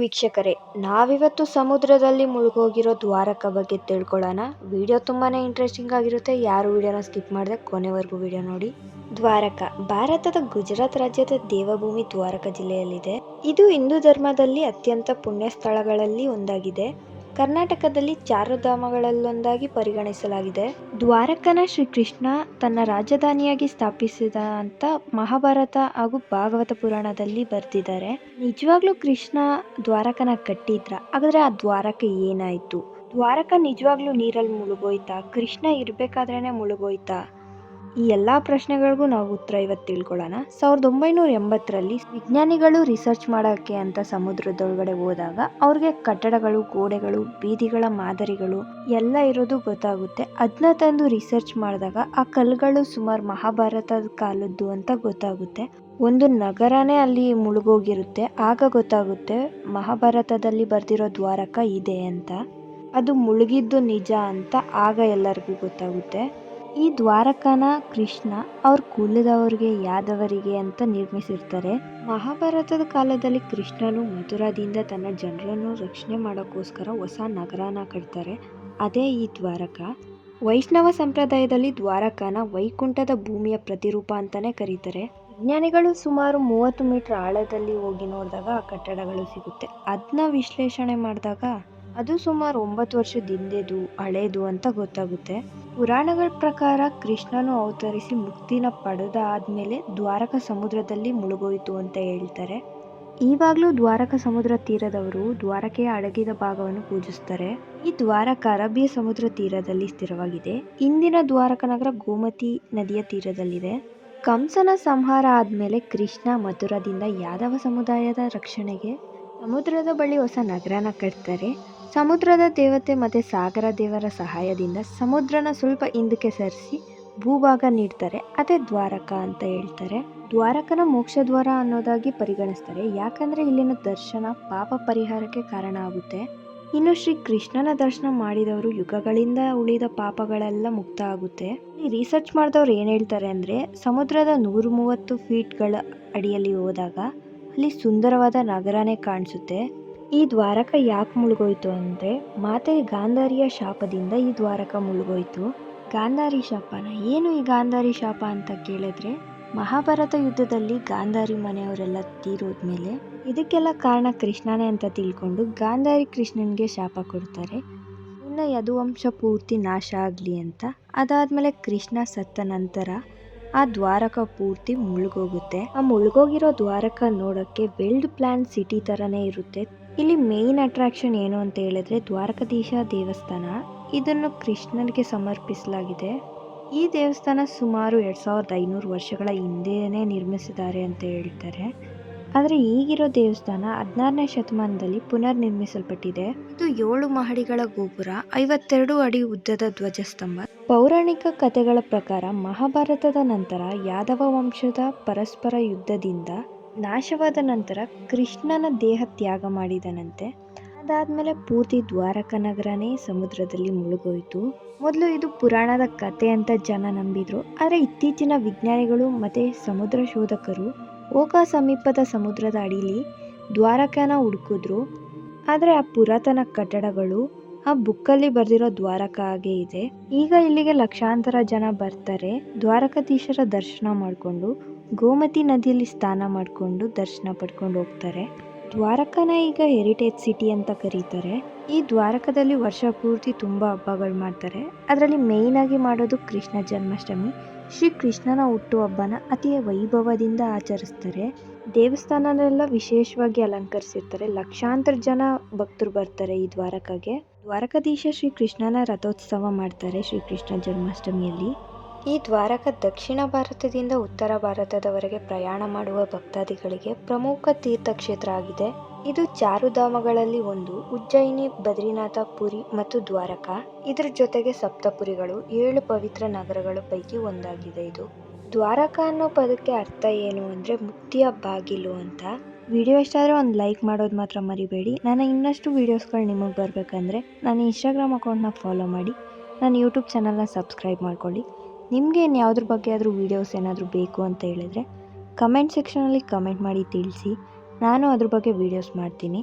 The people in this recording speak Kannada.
ವೀಕ್ಷಕರೇ, ನಾವಿವತ್ತು ಸಮುದ್ರದಲ್ಲಿ ಮುಳುಗೋಗಿರೋ ದ್ವಾರಕ ಬಗ್ಗೆ ತಿಳ್ಕೊಳ್ಳೋಣ. ವಿಡಿಯೋ ತುಂಬಾ ಇಂಟ್ರೆಸ್ಟಿಂಗ್ ಆಗಿರುತ್ತೆ. ಯಾರು ವಿಡಿಯೋನ ಸ್ಕಿಪ್ ಮಾಡದೆ ಕೊನೆವರೆಗೂ ವಿಡಿಯೋ ನೋಡಿ. ದ್ವಾರಕ, ಭಾರತದ ಗುಜರಾತ್ ರಾಜ್ಯದ ದೇವಭೂಮಿ ದ್ವಾರಕ ಜಿಲ್ಲೆಯಲ್ಲಿದೆ. ಇದು ಹಿಂದೂ ಧರ್ಮದಲ್ಲಿ ಅತ್ಯಂತ ಪುಣ್ಯ ಸ್ಥಳಗಳಲ್ಲಿ ಒಂದಾಗಿದೆ. ಕರ್ನಾಟಕದಲ್ಲಿ ಚಾರುಧಾಮಗಳಲ್ಲೊಂದಾಗಿ ಪರಿಗಣಿಸಲಾಗಿದೆ. ದ್ವಾರಕನ ಶ್ರೀಕೃಷ್ಣ ತನ್ನ ರಾಜಧಾನಿಯಾಗಿ ಸ್ಥಾಪಿಸಿದ ಅಂತ ಮಹಾಭಾರತ ಹಾಗೂ ಭಾಗವತ ಪುರಾಣದಲ್ಲಿ ಬರೆದಿದ್ದಾರೆ. ನಿಜವಾಗ್ಲೂ ಕೃಷ್ಣ ದ್ವಾರಕನ ಕಟ್ಟಿದ್ರ, ಹಾಗಾದ್ರೆ ಆ ದ್ವಾರಕ ಏನಾಯ್ತು? ದ್ವಾರಕ ನಿಜವಾಗ್ಲೂ ನೀರಲ್ಲಿ ಮುಳುಗೋಯ್ತಾ? ಕೃಷ್ಣ ಇರ್ಬೇಕಾದ್ರೇನೆ ಮುಳುಗೋಯ್ತಾ? ಈ ಎಲ್ಲ ಪ್ರಶ್ನೆಗಳಿಗೂ ನಾವು ಉತ್ತರ ಇವತ್ತು ತಿಳ್ಕೊಳ್ಳೋಣ. ಸಾವಿರದ ಒಂಬೈನೂರ ಎಂಬತ್ತರಲ್ಲಿ ವಿಜ್ಞಾನಿಗಳು ರಿಸರ್ಚ್ ಮಾಡೋಕ್ಕೆ ಅಂತ ಸಮುದ್ರದೊಳಗಡೆ ಹೋದಾಗ ಅವ್ರಿಗೆ ಕಟ್ಟಡಗಳು, ಗೋಡೆಗಳು, ಬೀದಿಗಳ ಮಾದರಿಗಳು ಎಲ್ಲ ಇರೋದು ಗೊತ್ತಾಗುತ್ತೆ. ಅದನ್ನ ತಂದು ರಿಸರ್ಚ್ ಮಾಡಿದಾಗ ಆ ಕಲ್ಲುಗಳು ಸುಮಾರು ಮಹಾಭಾರತದ ಕಾಲದ್ದು ಅಂತ ಗೊತ್ತಾಗುತ್ತೆ. ಒಂದು ನಗರನೇ ಅಲ್ಲಿ ಮುಳುಗೋಗಿರುತ್ತೆ. ಆಗ ಗೊತ್ತಾಗುತ್ತೆ ಮಹಾಭಾರತದಲ್ಲಿ ಬರ್ದಿರೋ ದ್ವಾರಕ ಇದೆ ಅಂತ. ಅದು ಮುಳುಗಿದ್ದು ನಿಜ ಅಂತ ಆಗ ಎಲ್ಲರಿಗೂ ಗೊತ್ತಾಗುತ್ತೆ. ಈ ದ್ವಾರಕನ ಕೃಷ್ಣ ಅವ್ರ ಕುಲದವರಿಗೆ, ಯಾದವರಿಗೆ ಅಂತ ನಿರ್ಮಿಸಿರ್ತಾರೆ. ಮಹಾಭಾರತದ ಕಾಲದಲ್ಲಿ ಕೃಷ್ಣನು ಮಥುರಾದಿಂದ ತನ್ನ ಜನರನ್ನು ರಕ್ಷಣೆ ಮಾಡೋಕ್ಕೋಸ್ಕರ ಹೊಸ ನಗರನ ಕಟ್ತಾರೆ. ಅದೇ ಈ ದ್ವಾರಕ. ವೈಷ್ಣವ ಸಂಪ್ರದಾಯದಲ್ಲಿ ದ್ವಾರಕನ ವೈಕುಂಠದ ಭೂಮಿಯ ಪ್ರತಿರೂಪ ಅಂತಲೇ ಕರೀತಾರೆ. ವಿಜ್ಞಾನಿಗಳು ಸುಮಾರು ಮೂವತ್ತು ಮೀಟರ್ ಆಳದಲ್ಲಿ ಹೋಗಿ ನೋಡಿದಾಗ ಆ ಕಟ್ಟಡಗಳು ಸಿಗುತ್ತೆ. ಅದನ್ನ ವಿಶ್ಲೇಷಣೆ ಮಾಡಿದಾಗ ಅದು ಸುಮಾರು ಒಂಬತ್ತು ವರ್ಷದ ಹಿಂದೆದು, ಹಳೇದು ಅಂತ ಗೊತ್ತಾಗುತ್ತೆ. ಪುರಾಣಗಳ ಪ್ರಕಾರ ಕೃಷ್ಣನು ಅವತರಿಸಿ ಮುಕ್ತಿನ ಪಡೆದ ಆದಮೇಲೆ ದ್ವಾರಕ ಸಮುದ್ರದಲ್ಲಿ ಮುಳುಗೋಯಿತು ಅಂತ ಹೇಳ್ತಾರೆ. ಈವಾಗಲೂ ದ್ವಾರಕ ಸಮುದ್ರ ತೀರದವರು ದ್ವಾರಕೆಯ ಅಡಗಿದ ಭಾಗವನ್ನು ಪೂಜಿಸ್ತಾರೆ. ಈ ದ್ವಾರಕ ಅರಬ್ಬಿಯ ಸಮುದ್ರ ತೀರದಲ್ಲಿ ಸ್ಥಿರವಾಗಿದೆ. ಇಂದಿನ ದ್ವಾರಕ ನಗರ ಗೋಮತಿ ನದಿಯ ತೀರದಲ್ಲಿದೆ. ಕಂಸನ ಸಂಹಾರ ಆದಮೇಲೆ ಕೃಷ್ಣ ಮಥುರದಿಂದ ಯಾದವ ಸಮುದಾಯದ ರಕ್ಷಣೆಗೆ ಸಮುದ್ರದ ಬಳಿ ಹೊಸ ನಗರನ ಕಟ್ತಾರೆ. ಸಮುದ್ರದ ದೇವತೆ ಮತ್ತು ಸಾಗರ ದೇವರ ಸಹಾಯದಿಂದ ಸಮುದ್ರನ ಸ್ವಲ್ಪ ಹಿಂದಕ್ಕೆ ಸರಿಸಿ ಭೂಭಾಗ ನೀಡ್ತಾರೆ. ಅದೇ ದ್ವಾರಕ ಅಂತ ಹೇಳ್ತಾರೆ. ದ್ವಾರಕನ ಮೋಕ್ಷ ದ್ವಾರ ಅನ್ನೋದಾಗಿ ಪರಿಗಣಿಸ್ತಾರೆ. ಯಾಕಂದರೆ ಇಲ್ಲಿನ ದರ್ಶನ ಪಾಪ ಪರಿಹಾರಕ್ಕೆ ಕಾರಣ ಆಗುತ್ತೆ. ಇನ್ನು ಶ್ರೀ ಕೃಷ್ಣನ ದರ್ಶನ ಮಾಡಿದವರು ಯುಗಗಳಿಂದ ಉಳಿದ ಪಾಪಗಳೆಲ್ಲ ಮುಕ್ತ ಆಗುತ್ತೆ. ಈ ರಿಸರ್ಚ್ ಮಾಡಿದವ್ರು ಏನು ಹೇಳ್ತಾರೆ ಅಂದರೆ, ಸಮುದ್ರದ ನೂರು ಮೂವತ್ತು ಫೀಟ್ಗಳ ಅಡಿಯಲ್ಲಿ ಹೋದಾಗ ಅಲ್ಲಿ ಸುಂದರವಾದ ನಗರನೇ ಕಾಣಿಸುತ್ತೆ. ಈ ದ್ವಾರಕ ಯಾಕೆ ಮುಳುಗೋಯ್ತು ಅಂದರೆ ಮಾತೆ ಗಾಂಧಾರಿಯ ಶಾಪದಿಂದ ಈ ದ್ವಾರಕ ಮುಳುಗೋಯ್ತು. ಗಾಂಧಾರಿ ಶಾಪನ ಏನು ಈ ಗಾಂಧಾರಿ ಶಾಪ ಅಂತ ಕೇಳಿದ್ರೆ ಮಹಾಭಾರತ ಯುದ್ಧದಲ್ಲಿ ಗಾಂಧಾರಿ ಮನೆಯವರೆಲ್ಲ ತೀರೋದ್ಮೇಲೆ ಇದಕ್ಕೆಲ್ಲ ಕಾರಣ ಕೃಷ್ಣನೇ ಅಂತ ತಿಳ್ಕೊಂಡು ಗಾಂಧಾರಿ ಕೃಷ್ಣನ್ಗೆ ಶಾಪ ಕೊಡ್ತಾರೆ. ಇನ್ನು ಯದುವಂಶ ಪೂರ್ತಿ ನಾಶ ಆಗಲಿ ಅಂತ. ಅದಾದಮೇಲೆ ಕೃಷ್ಣ ಸತ್ತ ನಂತರ ಆ ದ್ವಾರಕ ಪೂರ್ತಿ ಮುಳುಗೋಗುತ್ತೆ. ಆ ಮುಳುಗೋಗಿರೋ ದ್ವಾರಕ ನೋಡಕ್ಕೆ ವೆಲ್ಡ್ ಪ್ಲಾನ್ ಸಿಟಿ ತರನೇ ಇರುತ್ತೆ. ಇಲ್ಲಿ ಮೇನ್ ಅಟ್ರಾಕ್ಷನ್ ಏನು ಅಂತ ಹೇಳಿದ್ರೆ ದ್ವಾರಕಾಧೀಶ ದೇವಸ್ಥಾನ. ಇದನ್ನು ಕೃಷ್ಣನಿಗೆ ಸಮರ್ಪಿಸಲಾಗಿದೆ. ಈ ದೇವಸ್ಥಾನ ಸುಮಾರು ಎರಡು ಸಾವಿರದ ಐನೂರು ವರ್ಷಗಳ ಹಿಂದೆಯೇ ನಿರ್ಮಿಸಿದ್ದಾರೆ ಅಂತ ಹೇಳ್ತಾರೆ. ಆದರೆ ಈಗಿರೋ ದೇವಸ್ಥಾನ ಹದಿನಾರನೇ ಶತಮಾನದಲ್ಲಿ ಪುನರ್ ನಿರ್ಮಿಸಲ್ಪಟ್ಟಿದೆ ಇದು ಏಳು ಮಹಡಿಗಳ ಗೋಪುರ ಐವತ್ತೆರಡು ಅಡಿ ಉದ್ದದ ಧ್ವಜಸ್ತಂಭ. ಪೌರಾಣಿಕ ಕಥೆಗಳ ಪ್ರಕಾರ ಮಹಾಭಾರತದ ನಂತರ ಯಾದವ ವಂಶದ ಪರಸ್ಪರ ಯುದ್ಧದಿಂದ ನಾಶವಾದ ನಂತರ ಕೃಷ್ಣನ ದೇಹ ತ್ಯಾಗ ಮಾಡಿದನಂತೆ. ಅದಾದ್ಮೇಲೆ ಪೂರ್ತಿ ದ್ವಾರಕ ನಗರನೇ ಸಮುದ್ರದಲ್ಲಿ ಮುಳುಗೋಯಿತು. ಮೊದಲು ಇದು ಪುರಾಣದ ಕತೆ ಅಂತ ಜನ ನಂಬಿದ್ರು. ಆದರೆ ಇತ್ತೀಚಿನ ವಿಜ್ಞಾನಿಗಳು ಮತ್ತೆ ಸಮುದ್ರ ಶೋಧಕರು ಓಕಾ ಸಮೀಪದ ಸಮುದ್ರದ ಅಡಿಲಿ ದ್ವಾರಕಾನ ಹುಡುಕಿದ್ರು. ಆದರೆ ಆ ಪುರಾತನ ಕಟ್ಟಡಗಳು, ಆ ಬುಕ್ಕಲ್ಲಿ ಬರೆದಿರೋ ದ್ವಾರಕ ಹಾಗೆ ಇದೆ. ಈಗ ಇಲ್ಲಿಗೆ ಲಕ್ಷಾಂತರ ಜನ ಬರ್ತಾರೆ. ದ್ವಾರಕಾಧೀಶರ ದರ್ಶನ ಮಾಡಿಕೊಂಡು, ಗೋಮತಿ ನದಿಯಲ್ಲಿ ಸ್ನಾನ ಮಾಡಿಕೊಂಡು ದರ್ಶನ ಪಡ್ಕೊಂಡು ಹೋಗ್ತಾರೆ. ದ್ವಾರಕನ ಈಗ ಹೆರಿಟೇಜ್ ಸಿಟಿ ಅಂತ ಕರೀತಾರೆ. ಈ ದ್ವಾರಕದಲ್ಲಿ ವರ್ಷ ಪೂರ್ತಿ ತುಂಬ ಹಬ್ಬಗಳು ಮಾಡ್ತಾರೆ. ಅದರಲ್ಲಿ ಮೇಯ್ನಾಗಿ ಮಾಡೋದು ಕೃಷ್ಣ ಜನ್ಮಾಷ್ಟಮಿ. ಶ್ರೀ ಕೃಷ್ಣನ ಹುಟ್ಟುಹಬ್ಬನ ಅತಿ ವೈಭವದಿಂದ ಆಚರಿಸ್ತಾರೆ. ದೇವಸ್ಥಾನನೆಲ್ಲ ವಿಶೇಷವಾಗಿ ಅಲಂಕರಿಸಿರ್ತಾರೆ. ಲಕ್ಷಾಂತರ ಜನ ಭಕ್ತರು ಬರ್ತಾರೆ ಈ ದ್ವಾರಕಗೆ ದ್ವಾರಕಾಧೀಶ ಶ್ರೀ ಕೃಷ್ಣನ ರಥೋತ್ಸವ ಮಾಡ್ತಾರೆ ಶ್ರೀ ಕೃಷ್ಣ ಜನ್ಮಾಷ್ಟಮಿಯಲ್ಲಿ. ಈ ದ್ವಾರಕ ದಕ್ಷಿಣ ಭಾರತದಿಂದ ಉತ್ತರ ಭಾರತದವರೆಗೆ ಪ್ರಯಾಣ ಮಾಡುವ ಭಕ್ತಾದಿಗಳಿಗೆ ಪ್ರಮುಖ ತೀರ್ಥಕ್ಷೇತ್ರ ಆಗಿದೆ. ಇದು ಚಾರುಧಾಮಗಳಲ್ಲಿ ಒಂದು, ಉಜ್ಜಯಿನಿ, ಬದ್ರಿನಾಥ ಪುರಿ ಮತ್ತು ದ್ವಾರಕಾ. ಇದರ ಜೊತೆಗೆ ಸಪ್ತಪುರಿಗಳು, ಏಳು ಪವಿತ್ರ ನಗರಗಳ ಪೈಕಿ ಒಂದಾಗಿದೆ ಇದು. ದ್ವಾರಕಾ ಅನ್ನೋ ಪದಕ್ಕೆ ಅರ್ಥ ಏನು ಅಂದರೆ ಮುಕ್ತಿಯ ಬಾಗಿಲು ಅಂತ. ವಿಡಿಯೋ ಇಷ್ಟ ಆದರೆ ಒಂದು ಲೈಕ್ ಮಾಡೋದು ಮಾತ್ರ ಮರಿಬೇಡಿ. ನಾನು ಇನ್ನಷ್ಟು ವೀಡಿಯೋಸ್ಗಳು ನಿಮಗೆ ಬರಬೇಕಂದ್ರೆ ನನ್ನ ಇನ್ಸ್ಟಾಗ್ರಾಮ್ ಅಕೌಂಟ್ನ ಫಾಲೋ ಮಾಡಿ, ನನ್ನ ಯೂಟ್ಯೂಬ್ ಚಾನಲ್ನ ಸಬ್ಸ್ಕ್ರೈಬ್ ಮಾಡ್ಕೊಳ್ಳಿ. ನಿಮಗೆ ಯಾವುದ್ರ ಬಗ್ಗೆ ಆದರೂ ವೀಡಿಯೋಸ್ ಏನಾದರೂ ಬೇಕು ಅಂತ ಹೇಳಿದ್ರೆ ಕಮೆಂಟ್ ಸೆಕ್ಷನಲ್ಲಿ ಕಮೆಂಟ್ ಮಾಡಿ ತಿಳಿಸಿ. ನಾನು ಅದ್ರ ಬಗ್ಗೆ ವೀಡಿಯೋಸ್ ಮಾಡ್ತೀನಿ.